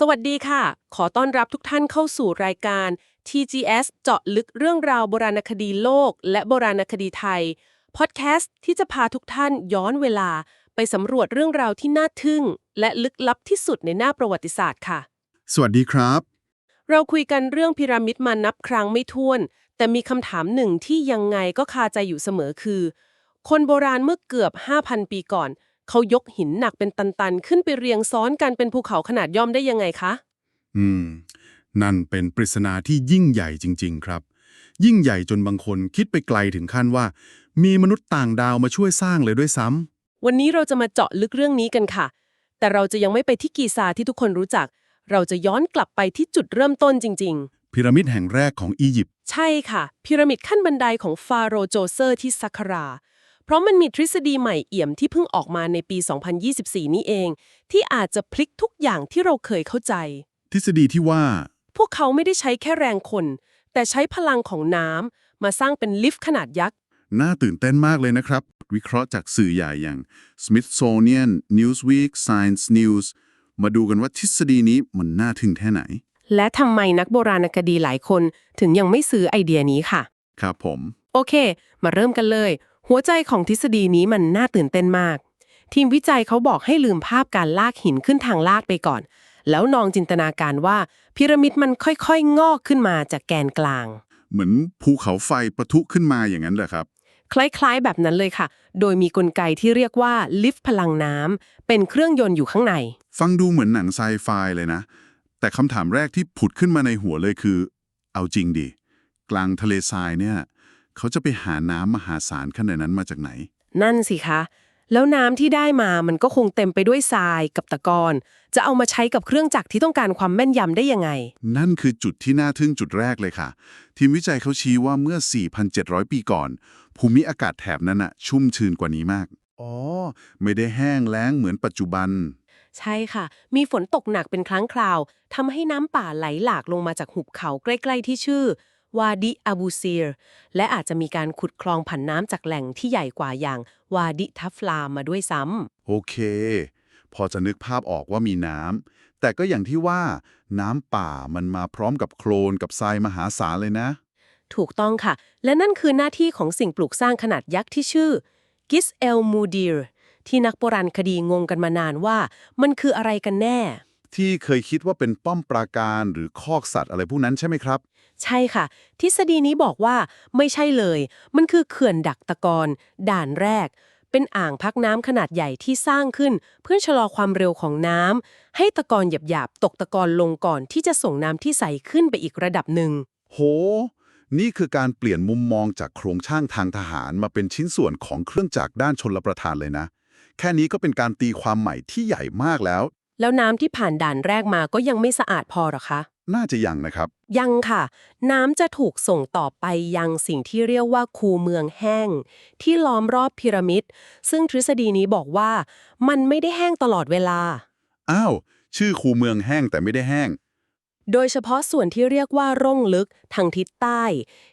สวัสดีค่ะ ขอต้อนรับทุกท่านเข้าสู่รายการ TGS เจาะลึกเรื่องราวโบราณคดีโลก และโบราณคดีไทย พอดแคสต์ที่จะพาทุกท่านย้อนเวลา ไปสำรวจเรื่องราวที่น่าทึ่ง และลึกลับที่สุดในหน้าประวัติศาสตร์ค่ะ สวัสดีครับ เราคุยกันเรื่องพีระมิดมานับครั้งไม่ถ้วน แต่มีคำถามหนึ่งที่ยังไงก็คาใจอยู่เสมอคือ คนโบราณเมื่อเกือบ 5,000 ปีก่อน เขายกหินหนักเป็นตัน ๆ ขึ้นไปเรียงซ้อนกันเป็นภูเขาขนาดย่อมได้ยังไงคะ อืม นั่นเป็นปริศนาที่ยิ่งใหญ่จริง ๆ ครับ ยิ่งใหญ่จนบางคนคิดไปไกลถึงขั้นว่า มีมนุษย์ต่างดาวมาช่วยสร้างเลยด้วยซ้ำวันนี้เราจะมาเจาะลึกเรื่องนี้กันค่ะ แต่เราจะยังไม่ไปที่กีซาที่ทุกคนรู้จัก เราจะย้อนกลับไปที่จุดเริ่มต้นจริงพีระมิดแห่งแรกของอียิปต์ๆใช่ค่ะ พีระมิดขั้นบันไดของฟาโรห์โจเซอร์ที่ซักคารา เพราะมันมีทฤษฎีใหม่เอี่ยมที่เพิ่งออกมาในปี 2024 นี้เอง ที่อาจจะพลิกทุกอย่างที่เราเคยเข้าใจ ทฤษฎีที่ว่า พวกเขาไม่ได้ใช้แค่แรงคน แต่ใช้พลังของน้ำมาสร้างเป็นลิฟต์ขนาดยักษ์ น่าตื่นเต้นมากเลยนะครับ วิเคราะห์จากสื่อใหญ่อย่าง Smithsonian Newsweek Science News มาดูกันว่าทฤษฎีนี้มันน่าทึ่งแค่ไหน และทำไมนักโบราณคดีหลายคนถึงยังไม่ซื้อไอเดียนี้ค่ะ ครับผม โอเค มาเริ่มกันเลย หัวใจของทฤษฎีนี้มันน่าตื่นเต้นมาก ทีมวิจัยเขาบอกให้ลืมภาพการลากหินขึ้นทางลาดไปก่อน แล้วลองจินตนาการว่าพีระมิดมันค่อยๆ งอกขึ้นมาจากแกนกลาง เหมือนภูเขาไฟประทุขึ้นมาอย่างนั้นเหรอครับ คล้ายๆแบบนั้นเลยค่ะ โดยมีกลไกที่เรียกว่าลิฟต์พลังน้ำเป็นเครื่องยนต์อยู่ข้างใน ฟังดูเหมือนหนังไซไฟเลยนะ แต่คำถามแรกที่ผุดขึ้นมาในหัวเลยคือ เอาจริงดิกลางทะเลทรายเนี่ย เขาจะไปหาน้ำมหาศาลขนาดนั้นมาจากไหน นั่นสิคะ แล้วน้ำที่ได้มามันก็คงเต็มไปด้วยทรายกับตะกอนจะเอามาใช้กับเครื่องจักรที่ต้องการความแม่นยำได้ยังไง นั่นคือจุดที่น่าทึ่งจุดแรกเลยค่ะ ทีมวิจัยเขาชี้ว่าเมื่อ 4,700 ปีก่อน ภูมิอากาศแถบนั้นอะชุ่มชื้นกว่านี้มาก อ๋อ ไม่ได้แห้งแล้งเหมือนปัจจุบัน ใช่ค่ะ มีฝนตกหนักเป็นครั้งคราวทำให้น้ำป่าไหลหลากลงมาจากหุบเขาใกล้ ๆ ที่ชื่อ วาดิอาบูซีร และอาจจะมีการขุดคลองผันน้ำจากแหล่งที่ใหญ่กว่าอย่างวาดิทัฟลามมาด้วยซ้ำโอเค พอจะนึกภาพออกว่ามีน้ำแต่ก็อย่างที่ว่า น้ำป่ามันมาพร้อมกับโคลนกับทรายมหาศาลเลยนะ ถูกต้องค่ะ และนั่นคือหน้าที่ของสิ่งปลูกสร้างขนาดยักษ์ที่ชื่อกิสเอลมูดีรที่นักโบราณคดีงงกันมานานว่า มันคืออะไรกันแน่ ที่เคยคิดว่าเป็นป้อมปราการหรือคอกสัตว์อะไรพวกนั้นใช่ไหมครับ ใช่ค่ะ ทฤษฎีนี้บอกว่าไม่ใช่เลย มันคือเขื่อนดักตะกอนด่านแรก เป็นอ่างพักน้ำขนาดใหญ่ที่สร้างขึ้น เพื่อชะลอความเร็วของน้ำให้ตะกอนหยาบๆตกตะกอนลงก่อนที่จะส่งน้ำที่ใสขึ้นไปอีกระดับหนึ่ง โห นี่คือการเปลี่ยนมุมมองจากโครงช่างทางทหารมาเป็นชิ้นส่วนของเครื่องจักรด้านชนลประทานเลยนะ แค่นี้ก็เป็นการตีความใหม่ที่ใหญ่มากแล้ว แล้วน้ำที่ผ่านด่านแรกมาก็ยังไม่สะอาดพอหรอคะ น่าจะยังนะครับ ยังค่ะ น้ำจะถูกส่งต่อไปยังสิ่งที่เรียกว่าคูเมืองแห้ง ที่ล้อมรอบพีระมิด ซึ่งทฤษฎีนี้บอกว่า มันไม่ได้แห้งตลอดเวลา อ้าว ชื่อคูเมืองแห้งแต่ไม่ได้แห้ง โดยเฉพาะส่วนที่เรียกว่าร่องลึกทางทิศใต้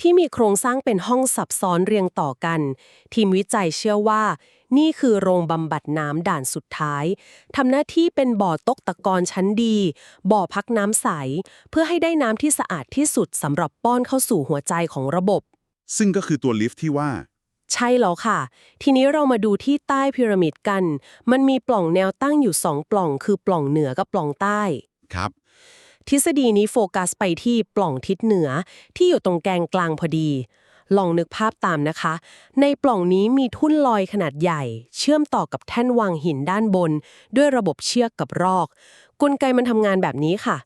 ที่มีโครงสร้างเป็นห้องซับซ้อนเรียงต่อกัน ทีมวิจัยเชื่อว่า นี่คือโรงบำบัดน้ำด่านสุดท้ายทำหน้าที่เป็นบ่อตกตะกอนชั้นดี บ่อพักน้ำใส เพื่อให้ได้น้ำที่สะอาดที่สุดสำหรับป้อนเข้าสู่หัวใจของระบบ ซึ่งก็คือตัวลิฟท์ที่ว่า ใช่แล้วค่ะ ทีนี้เรามาดูที่ใต้พีระมิดกัน มันมีปล่องแนวตั้งอยู่สองปล่อง คือปล่องเหนือกับปล่องใต้ ครับ ทฤษฎีนี้โฟกัสไปที่ปล่องทิศเหนือ ที่อยู่ตรงแกนกลางพอดี ลองนึกภาพตามนะคะ ในปล่องนี้มีทุ่นลอยขนาดใหญ่ เชื่อมต่อกับแท่นวางหินด้านบน ด้วยระบบเชือกกับรอก กลไกมันทำงานแบบนี้ค่ะ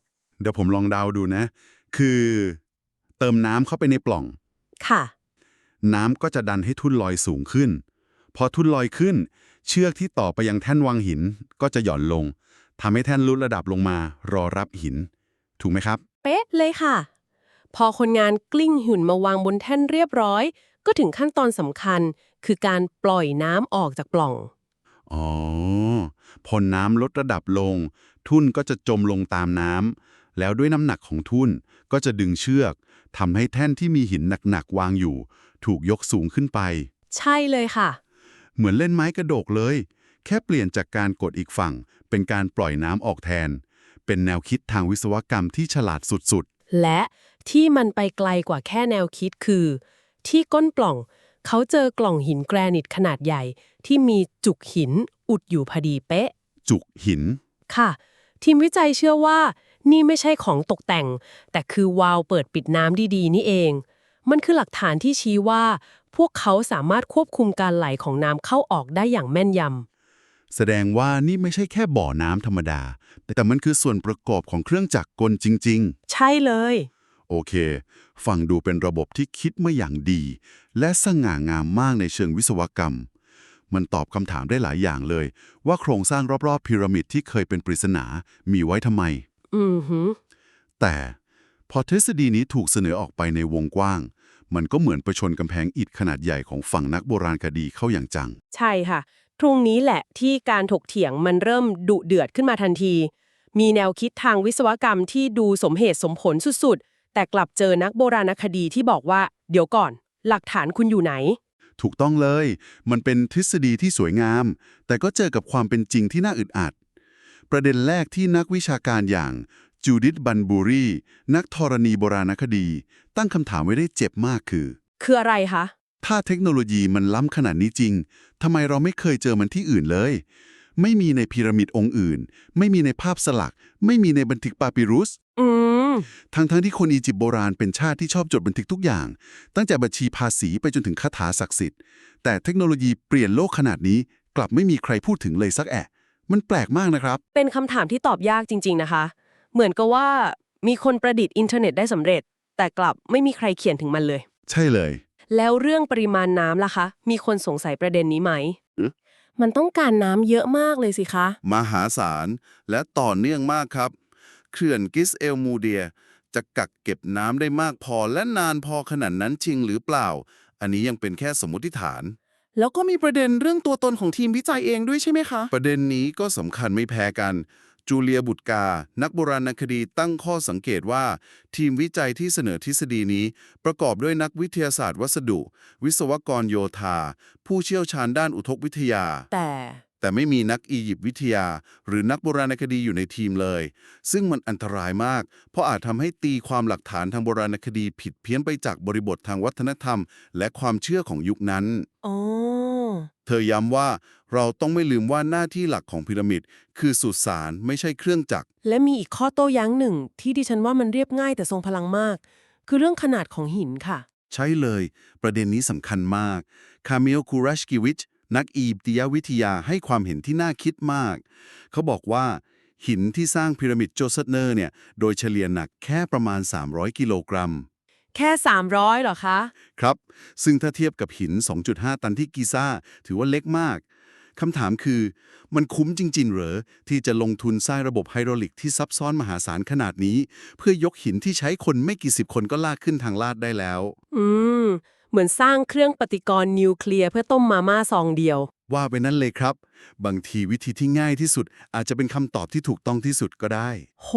เดี๋ยวผมลองเดาดูนะ คือ เติมน้ำเข้าไปในปล่อง ค่ะ น้ำก็จะดันให้ทุ่นลอยสูงขึ้น พอทุ่นลอยขึ้น เชือกที่ต่อไปยังแท่นวางหินก็จะหย่อนลงทำให้แท่นลดระดับลงมา รอรับหิน ถูกไหมครับ เป๊ะเลยค่ะ พอคนงานกลิ้งหุ่นมาวางบนแท่นเรียบร้อย ก็ถึงขั้นตอนสำคัญ คือการปล่อยน้ำออกจากปล่อง อ๋อ พอน้ำลดระดับลง ทุ่นก็จะจมลงตามน้ำแล้วด้วยน้ำหนักของทุ่นก็จะดึงเชือกทำให้แท่นที่มีหินหนักๆวางอยู่ ถูกยกสูงขึ้นไป ใช่เลยค่ะ เหมือนเล่นไม้กระโดกเลย แค่เปลี่ยนจากการกดอีกฝั่ง เป็นการปล่อยน้ำออกแทน เป็นแนวคิดทางวิศวกรรมที่ฉลาดสุดและ ที่มันไปไกลกว่าแค่แนวคิดคือ ที่ก้นปล่อง เขาเจอกล่องหินแกรนิตขนาดใหญ่ ที่มีจุกหินอุดอยู่พอดีเป๊ะๆจุกหิน ค่ะ ทีมวิจัยเชื่อว่า นี่ไม่ใช่ของตกแต่ง แต่คือวาล์วเปิดปิดน้ำดีๆ นี่เอง มันคือหลักฐานที่ชี้ว่า พวกเขาสามารถควบคุมการไหลของน้ำเข้าออกได้อย่างแม่นยแสดงว่านี่ไม่ใช่แค่บ่อน้ำธรรมดาแต่แต่มันคือส่วนประกอบของเครื่องจักรกลจริงๆำใช่เลย โอเค ฟังดูเป็นระบบที่คิดมาอย่างดี และสง่างามมากในเชิงวิศวกรรม มันตอบคำถามได้หลายอย่างเลย ว่าโครงสร้างรอบๆพีระมิดที่เคยเป็นปริศนา มีไว้ทำไม อือหือแต่พอทฤษฎีนี้ถูกเสนอออกไปในวงกว้าง มันก็เหมือนประชนกำแพงอิฐขนาดใหญ่ของฝั่งนักโบราณคดีเข้าอย่างจัง ใช่ค่ะ ตรงนี้แหละที่การถกเถียงมันเริ่มดุเดือดขึ้นมาทันที มีแนวคิดทางวิศวกรรมที่ดูสมเหตุสมผลสุดๆ แต่กลับเจอนักโบราณคดีที่บอกว่า เดี๋ยวก่อน หลักฐานคุณอยู่ไหน ถูกต้องเลย มันเป็นทฤษฎีที่สวยงาม แต่ก็เจอกับความเป็นจริงที่น่าอึดอัด ประเด็นแรกที่นักวิชาการอย่างจูดิธบันบูรีนักธรณีโบราณคดี ตั้งคำถามไว้ได้เจ็บมากคือ คืออะไรคะ ถ้าเทคโนโลยีมันล้ำขนาดนี้จริงทำไมเราไม่เคยเจอมันที่อื่นเลย ไม่มีในพีระมิดองค์อื่น ไม่มีในภาพสลัก ไม่มีในบันทึกปาปิรุส อืม ทั้งๆทที่คนอียิปต์โบราณเป็นชาติที่ชอบจดบันทึกทุกอย่าง ตั้งแต่บัญชีภาษีไปจนถึงคาถาศักดิ์สิทธิ์ แต่เทคโนโลยีเปลี่ยนโลกขนาดนี้กลับไม่มีใครพูดถึงเลยสักแอะ มันแปลกมากนะครับ เป็นคำถามที่ตอบยากจริง ๆ นะคะ เหมือนกับว่ามีคนประดิษฐ์อินเทอร์เน็ตได้สำเร็จ แต่กลับไม่มีใครเขียนถึงมันเลย ใช่เลย แล้วเรื่องปริมาณน้ำล่ะคะ มีคนสงสัยประเด็นนี้ไหมอืมมันต้องการน้ำเยอะมากเลยสิคะ มหาศาลและต่อเนื่องมากครับ เขื่อนกิสเอลมูเดีย จะกักเก็บน้ำได้มากพอและนานพอขนาดนั้นจริงหรือเปล่า อันนี้ยังเป็นแค่สมมติฐาน แล้วก็มีประเด็นเรื่องตัวตนของทีมวิจัยเองด้วยใช่ไหมคะ ประเด็นนี้ก็สำคัญไม่แพ้กัน จูเลียบุตรกา นักโบราณคดีตั้งข้อสังเกตว่า ทีมวิจัยที่เสนอทฤษฎีนี้ ประกอบด้วยนักวิทยาศาสตร์วัสดุ วิศวกรโยธา ผู้เชี่ยวชาญด้านอุทกวิทยา แต่ แต่ไม่มีนักอียิปต์วิทยา หรือนักโบราณคดีอยู่ในทีมเลย ซึ่งมันอันตรายมาก เพราะอาจทำให้ตีความหลักฐานทางโบราณคดีผิดเพี้ยนไปจากบริบททางวัฒนธรรม และความเชื่อของยุคนั้นอ๋อเธอย้ำว่าเราต้องไม่ลืมว่าหน้าที่หลักของพีระมิด คือสุสานไม่ใช่เครื่องจักร และมีอีกข้อโต้แย้งหนึ่ง ที่ดิฉันว่ามันเรียบง่ายแต่ทรงพลังมาก คือเรื่องขนาดของหินค่ะ ใช่เลย ประเด็นนี้สำคัญมาก คามิลคูรัชกิวิช นักอียิปติยวิทยาให้ความเห็นที่น่าคิดมาก เขาบอกว่า หินที่สร้างพีระมิดโจซัตเนอร์เนี่ย โดยเฉลี่ยหนักแค่ประมาณ 300 กิโลกรัม แค่ 300เหรอคะ ครับ ซึ่งถ้าเทียบกับหิน 2.5 ตันที่กิซ่า ถือว่าเล็กมากคำถามคือ มันคุ้มจริง ๆ เหรอ ที่จะลงทุนสร้างระบบไฮดรอลิกที่ซับซ้อนมหาศาลขนาดนี้ เพื่อยกหินที่ใช้คนไม่กี่สิบคนก็ลากขึ้นทางลาดได้แล้ว อืม เหมือนสร้างเครื่องปฏิกรณ์นิวเคลียร์เพื่อต้มมาม่าซองเดียว ว่าไปนั้นเลยครับ บางทีวิธีที่ง่ายที่สุด อาจจะเป็นคำตอบที่ถูกต้องที่สุดก็ได้ โห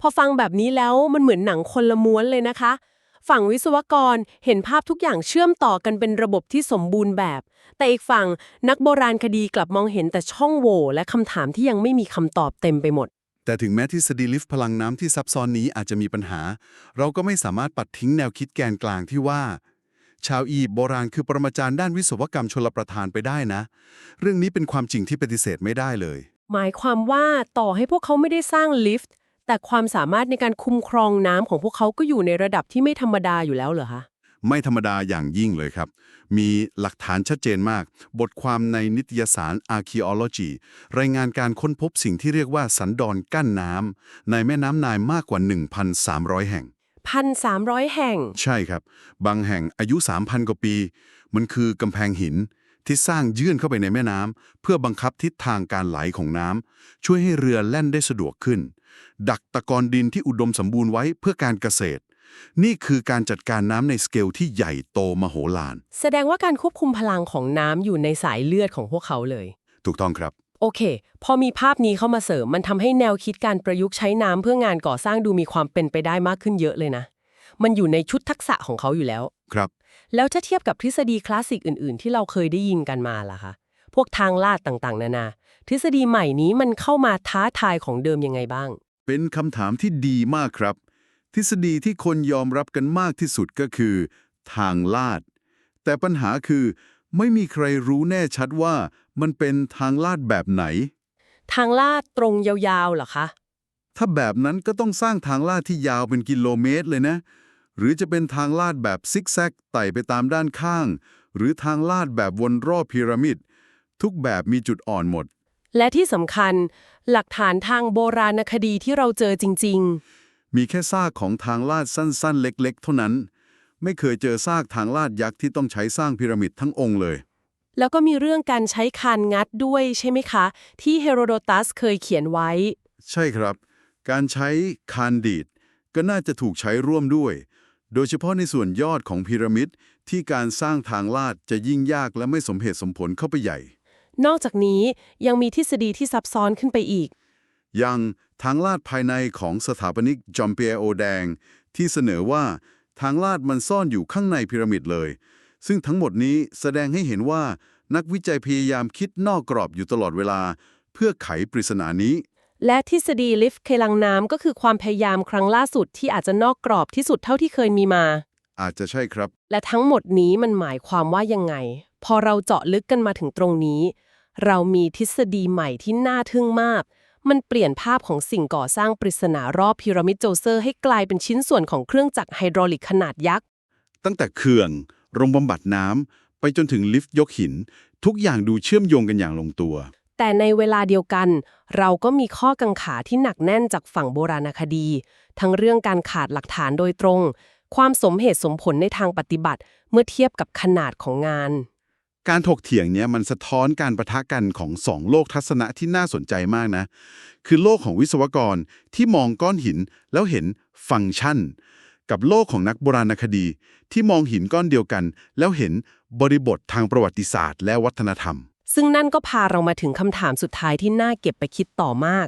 พอฟังแบบนี้แล้วมันเหมือนหนังคนละม้วนเลยนะคะ ฝั่งวิศวกรเห็นภาพทุกอย่างเชื่อมต่อกันเป็นระบบที่สมบูรณ์แบบ แต่อีกฝั่งนักโบราณคดีกลับมองเห็นแต่ช่องโหว่และคำถามที่ยังไม่มีคำตอบเต็มไปหมดแต่ถึงแม้ทฤษฎีลิฟต์พลังน้ำที่ซับซ้อนนี้อาจจะมีปัญหา เราก็ไม่สามารถปัดทิ้งแนวคิดแกนกลางที่ว่า ชาวอียิปต์โบราณคือปรมาจารย์ด้านวิศวกรรมชลประทานไปได้นะ เรื่องนี้เป็นความจริงที่ปฏิเสธไม่ได้เลย หมายความว่าต่อให้พวกเขาไม่ได้สร้างลิฟต์ แต่ความสามารถในการคุ้มครองน้ำของพวกเขาก็อยู่ในระดับที่ไม่ธรรมดาอยู่แล้วเหรอคะไม่ธรรมดาอย่างยิ่งเลยครับ มีหลักฐานชัดเจนมาก บทความในนิตยสาร Archaeology รายงานการค้นพบสิ่งที่เรียกว่าสันดอนกั้นน้ำในแม่น้ำนายมากกว่า 1,300 แห่ง พันสามร้อยแห่ง ใช่ครับ บางแห่งอายุ 3,000 กว่าปี มันคือกำแพงหินที่สร้างยื่นเข้าไปในแม่น้ำเพื่อบังคับทิศทางการไหลของน้ำช่วยให้เรือแล่นได้สะดวกขึ้น ดักตะกอนดินที่อุดมสมบูรณ์ไว้เพื่อการเกษตร นี่คือการจัดการน้ำในสเกลที่ใหญ่โตมโหฬารแสดงว่าการควบคุมพลังของน้ำอยู่ในสายเลือดของพวกเขาเลย ถูกต้องครับ โอเค พอมีภาพนี้เข้ามาเสริมมันทำให้แนวคิดการประยุกต์ใช้น้ำเพื่องานก่อสร้างดูมีความเป็นไปได้มากขึ้นเยอะเลยนะ มันอยู่ในชุดทักษะของเขาอยู่แล้ว ครับ แล้วถ้าเทียบกับทฤษฎีคลาสสิกอื่น ๆ ที่เราเคยได้ยินกันมาล่ะคะ พวกทางลาดต่างๆ นานา ทฤษฎีใหม่นี้มันเข้ามาท้าทายของเดิมยังไงบ้าง เป็นคำถามที่ดีมากครับ ทฤษฎีที่คนยอมรับกันมากที่สุดก็คือ ทางลาด แต่ปัญหาคือ ไม่มีใครรู้แน่ชัดว่ามันเป็นทางลาดแบบไหน ทางลาดตรงยาวๆเหรอคะ ถ้าแบบนั้นก็ต้องสร้างทางลาดที่ยาวเป็นกิโลเมตรเลยนะ หรือจะเป็นทางลาดแบบซิกแซกไต่ไปตามด้านข้าง หรือทางลาดแบบวนรอบพีระมิด ทุกแบบมีจุดอ่อนหมด และที่สำคัญ หลักฐานทางโบราณคดีที่เราเจอจริงมีแค่ซากของทางลาดสั้นๆ เล็ก ๆ เท่านั้น ไม่เคยเจอซากทางลาดยักษ์ที่ต้องใช้สร้างพีระมิดทั้งองค์เลยๆแล้วก็มีเรื่องการใช้คานงัดด้วยใช่ไหมคะ ที่เฮโรโดตัสเคยเขียนไว้ ใช่ครับ การใช้คานดีดก็น่าจะถูกใช้ร่วมด้วย โดยเฉพาะในส่วนยอดของพีระมิดที่การสร้างทางลาดจะยิ่งยากและไม่สมเหตุสมผลเข้าไปใหญ่ นอกจากนี้ยังมีทฤษฎีที่ซับซ้อนขึ้นไปอีกอย่างทางลาดภายในของสถาปนิกจอมเปียโอแดง ที่เสนอว่า ทางลาดมันซ่อนอยู่ข้างในพีระมิดเลย ซึ่งทั้งหมดนี้แสดงให้เห็นว่านักวิจัยพยายามคิดนอกกรอบอยู่ตลอดเวลา เพื่อไขปริศนานี้ และทฤษฎีลิฟต์เคลังน้ำก็คือความพยายามครั้งล่าสุดที่อาจจะนอกกรอบที่สุดเท่าที่เคยมีมา อาจจะใช่ครับ และทั้งหมดนี้มันหมายความว่ายังไง พอเราเจาะลึกกันมาถึงตรงนี้ เรามีทฤษฎีใหม่ที่น่าทึ่งมาก มันเปลี่ยนภาพของสิ่งก่อสร้างปริศนารอบพีระมิดโจเซอร์ให้กลายเป็นชิ้นส่วนของเครื่องจักรไฮดรอลิกขนาดยักษ์ ตั้งแต่เขื่อนโรงบำบัดน้ำไปจนถึงลิฟต์ยกหิน ทุกอย่างดูเชื่อมโยงกันอย่างลงตัว แต่ในเวลาเดียวกัน เราก็มีข้อกังขาที่หนักแน่นจากฝั่งโบราณคดี ทั้งเรื่องการขาดหลักฐานโดยตรง ความสมเหตุสมผลในทางปฏิบัติเมื่อเทียบกับขนาดของงาน การถกเถียงเนี้ยมันสะท้อนการประทะกันของสองโลกทัศนะที่น่าสนใจมากนะ คือโลกของวิศวกรที่มองก้อนหินแล้วเห็นฟังก์ชัน กับโลกของนักโบราณคดี ที่มองหินก้อนเดียวกัน แล้วเห็นบริบททางประวัติศาสตร์ และวัฒนธรรม ซึ่งนั่นก็พาเรามาถึงคำถามสุดท้ายที่น่าเก็บไปคิดต่อมาก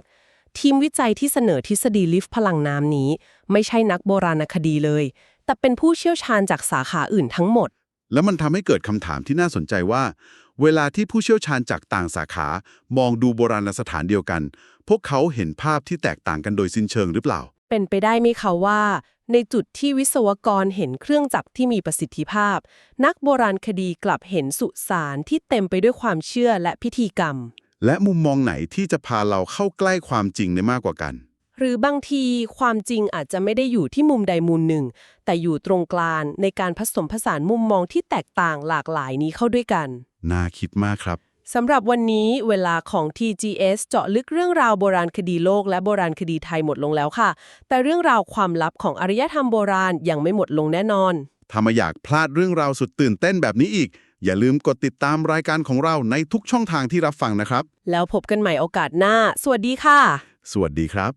ทีมวิจัยที่เสนอทฤษฎีลิฟต์พลังน้ำนี้ ไม่ใช่นักโบราณคดีเลย แต่เป็นผู้เชี่ยวชาญจากสาขาอื่นทั้งหมด แล้วมันทำให้เกิดคำถามที่น่าสนใจว่า เวลาที่ผู้เชี่ยวชาญจากต่างสาขามองดูโบราณสถานเดียวกัน พวกเขาเห็นภาพที่แตกต่างกันโดยสิ้นเชิงหรือเปล่า เป็นไปได้ไหมคะว่า ในจุดที่วิศวกรเห็นเครื่องจักรที่มีประสิทธิภาพ นักโบราณคดีกลับเห็นสุสานที่เต็มไปด้วยความเชื่อและพิธีกรรม และมุมมองไหนที่จะพาเราเข้าใกล้ความจริงได้มากกว่ากันห รือบางทีความจริงอาจจะไม่ได้อยู่ที่มุมใดมุมหนึ่ง แต่อยู่ตรงกลางในการผสมผสานมุมมองที่แตกต่างหลากหลายนี้เข้าด้วยกัน น่าคิดมากครับ สำหรับวันนี้เวลาของ TGS เจาะลึกเรื่องราวโบราณคดีโลกและโบราณคดีไทยหมดลงแล้วค่ะ แต่เรื่องราวความลับของอารยธรรมโบราณยังไม่หมดลงแน่นอน ถ้าไมาอยากพลาดเรื่องราวสุดตื่นเต้นแบบนี้อีก อย่าลืมกดติดตามรายการของเราในทุกช่องทางที่รับฟังนะครับ แล้วพบกันใหม่โอกาสหน้า สวัสดีค่ะ สวัสดีครับ